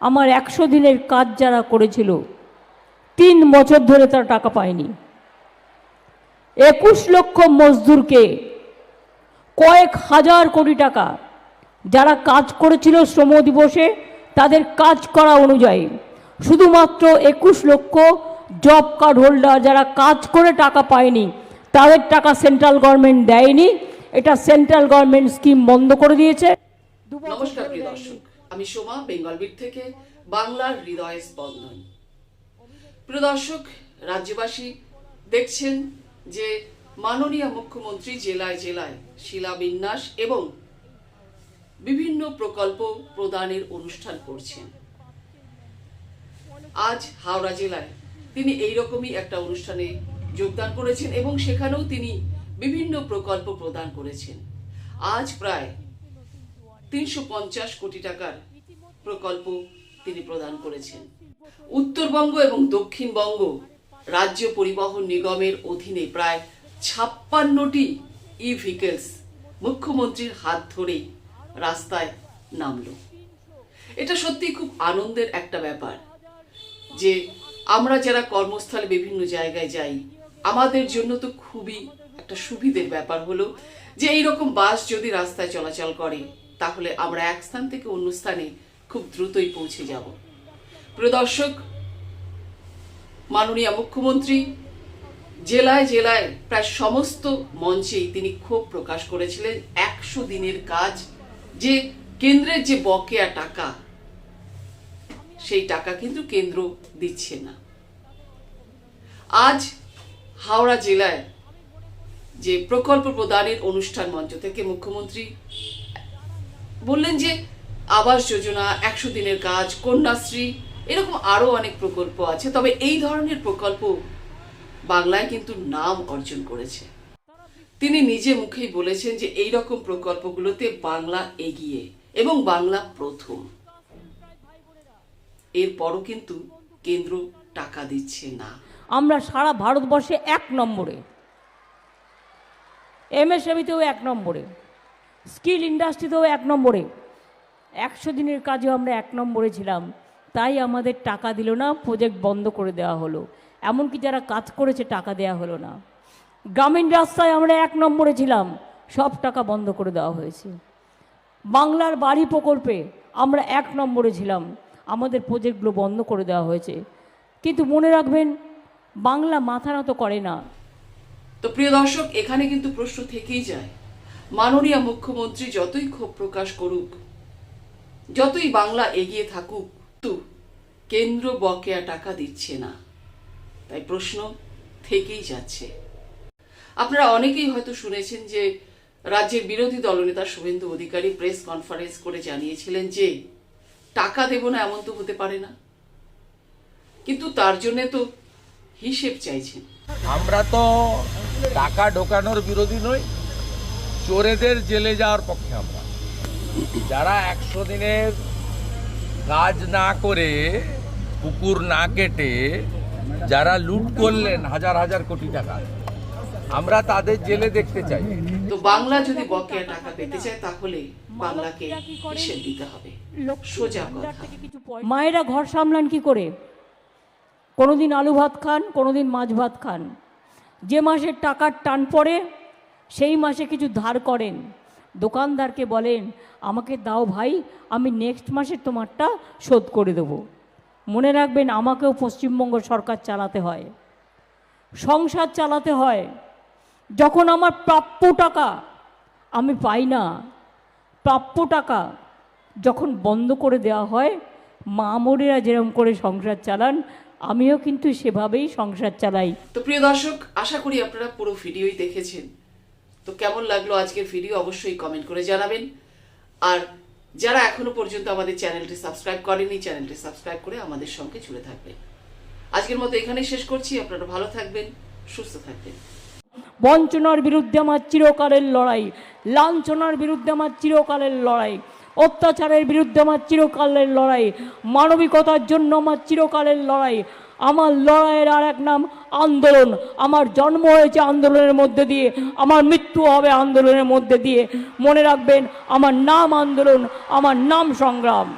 আমার একশো দিনের কাজ যারা করেছিল, তিন বছর ধরে তারা টাকা পায়নি। একুশ লক্ষ মজদুরকে কয়েক হাজার কোটি টাকা যারা কাজ করেছিল শ্রম দিবসে, তাদের কাজ করা অনুযায়ী শুধুমাত্র একুশ লক্ষ জব কার্ড হোল্ডার যারা কাজ করে টাকা পায়নি, তাদের টাকা সেন্ট্রাল গভর্নমেন্ট দেয়নি। এটা সেন্ট্রাল গভর্নমেন্ট স্কিম বন্ধ করে দিয়েছে। দর্শক। আমি সোমা বেঙ্গল বিট থেকে, বাংলার হৃদয় স্পন্দন। প্রিয় দর্শক, রাজ্যবাসী দেখছেন যে মাননীয় মুখ্যমন্ত্রী জেলায় জেলায় শিলাবিন্যাস এবং বিভিন্ন প্রকল্প প্রদানের অনুষ্ঠান করছেন। আজ হাওড়া জেলায় তিনি এইরকমই একটা অনুষ্ঠানে যোগদান করেছেন এবং সেখানেও তিনি বিভিন্ন প্রকল্প প্রদান করেছেন। আজ প্রায় তিনশো পঞ্চাশ কোটি টাকার প্রকল্প তিনি প্রদান করেছেন। উত্তরবঙ্গ এবং দক্ষিণবঙ্গ রাজ্য পরিবহন নিগমের অধীনে প্রায় ছাপ্পান্নটি ই ভেহিকেলস মুখ্যমন্ত্রীর হাত ধরেই রাস্তায় নামল। এটা সত্যি খুব আনন্দের একটা ব্যাপার যে আমরা যারা কর্মস্থলে বিভিন্ন জায়গায় যাই, আমাদের জন্য তো খুবই একটা সুবিধের ব্যাপার হলো যে এইরকম বাস যদি রাস্তায় চলাচল করে তাহলে আমরা এক স্থান থেকে অন্য স্থানে খুব দ্রুতই পৌঁছে যাব। প্রিয় দর্শক, মাননীয় মুখ্যমন্ত্রী, জেলায় জেলায় প্রায় সমস্ত মঞ্চেই তিনি ক্ষোভ প্রকাশ করেছিলেন। একশো দিনের কাজ, যে কেন্দ্রের যে বকেয়া টাকা, সেই টাকা কিন্তু কেন্দ্র দিচ্ছে না। আজ হাওড়া জেলায় যে প্রকল্প প্রদানের অনুষ্ঠান মঞ্চ থেকে মুখ্যমন্ত্রী বললেন যে, আবাস যোজনা, একশো দিনের কাজ, কন্যাশ্রী, এরকম আরও অনেক প্রকল্প আছে। তবে এই ধরনের প্রকল্প বাংলায় কিন্তু নাম অর্জন করেছে। তিনি নিজে মুখেই বলেছেন যে এই রকম প্রকল্পগুলোতে বাংলা এগিয়ে এবং বাংলা প্রথম। এরপরও কিন্তু কেন্দ্র টাকা দিচ্ছে না। আমরা সারা ভারতবর্ষে এক নম্বরে। এমএসএমিতেও এক নম্বরে। স্কিল ইন্ডাস্ট্রিতেও এক নম্বরে। একশো দিনের কাজেও আমরা এক নম্বরে ছিলাম। তাই আমাদের টাকা দিল না প্রজেক্ট বন্ধ করে দেওয়া হলো। এমনকি যারা কাজ করেছে, টাকা দেওয়া হলো না। গ্রামীণ রাস্তায় আমরা এক নম্বরে ছিলাম, সব টাকা বন্ধ করে দেওয়া হয়েছে। বাংলার বাড়ি প্রকল্পে আমরা এক নম্বরে ছিলাম, আমাদের প্রজেক্টগুলো বন্ধ করে দেওয়া হয়েছে। কিন্তু মনে রাখবেন, বাংলা মাথা নত করে না। তো প্রিয় দর্শক, এখানে কিন্তু প্রশ্ন থেকেই যায়। মাননীয় মুখ্যমন্ত্রী যতই ক্ষোভ প্রকাশ করুক, যতই বাংলা এগিয়ে থাকুক তো কেন্দ্র বকেয়া টাকা দিচ্ছে না। তাই প্রশ্ন থেকেই যাচ্ছে। আপনারা অনেকেই হয়তো শুনেছেন যে রাজ্যের বিরোধী দলনেতা শুভেন্দু অধিকারী প্রেস কনফারেন্স করে জানিয়েছিলেন যে টাকা দেব না এমন তো হতে পারে না। কিন্তু তার জন্য তো হিসেব চাইছেন। আমরা তো টাকা ঢোকানোর বিরোধী নই। চোরেদের জেলে যাওয়ার পক্ষে আমরা। যারা একশো দিনের কাজ না করে পুকুর না কেটে যারা লুট করলেন হাজার হাজার কোটি টাকা আমরা তাদের জেলে দেখতে চাই। তো বাংলা যদি বকেয়া টাকা পেতে চায় তাহলে বাংলাকে হিসেব দিতে হবে। সোজা কথা। মায়েরা ঘর সামলান কি করে? কোনোদিন আলু ভাত খান কোনোদিন মাছ ভাত খান। যে মাসের টাকার টান পড়ে সেই মাসে কিছু ধার করেন। দোকানদারকে বলেন, আমাকে দাও ভাই, আমি নেক্সট মাসে তোমারটা শোধ করে দেবো। মনে রাখবেন, আমাকেও পশ্চিমবঙ্গ সরকার চালাতে হয়। সংসার চালাতে হয়। যখন আমার প্রাপ্য টাকা আমি পাই না, প্রাপ্য টাকা যখন বন্ধ করে দেওয়া হয়, মা মোরেরা যেরকম করে সংসার চালান, আমিও কিন্তু সেভাবেই সংসার চালাই। তো প্রিয় দর্শক, আশা করি আপনারা পুরো ভিডিওই দেখেছেন। তো কেমন লাগল আজকের ভিডিও অবশ্যই কমেন্ট করে জানাবেন। আর যারা এখনও পর্যন্ত আমাদের চ্যানেলটি সাবস্ক্রাইব করেনি চ্যানেলটি সাবস্ক্রাইব করে আমাদের সঙ্গে জুড়ে থাকবেন। আজকের মতো এখানেই শেষ করছি। আপনারা ভালো থাকবেন, সুস্থ থাকবেন। বঞ্চনার বিরুদ্ধে আমার চিরকালের লড়াই, লাঞ্ছনার বিরুদ্ধে আমার চিরকালের লড়াই, অত্যাচারের বিরুদ্ধে আমার চিরকালের লড়াই, মানবিকতার জন্য আমার চিরকালের লড়াই আমার লড়াইয়ের আর এক নাম আন্দোলন। আমার জন্ম হয়েছে আন্দোলনের মধ্যে দিয়ে, আমার মৃত্যু হবে আন্দোলনের মধ্যে দিয়ে। মনে রাখবেন, আমার নাম আন্দোলন, আমার নাম সংগ্রাম।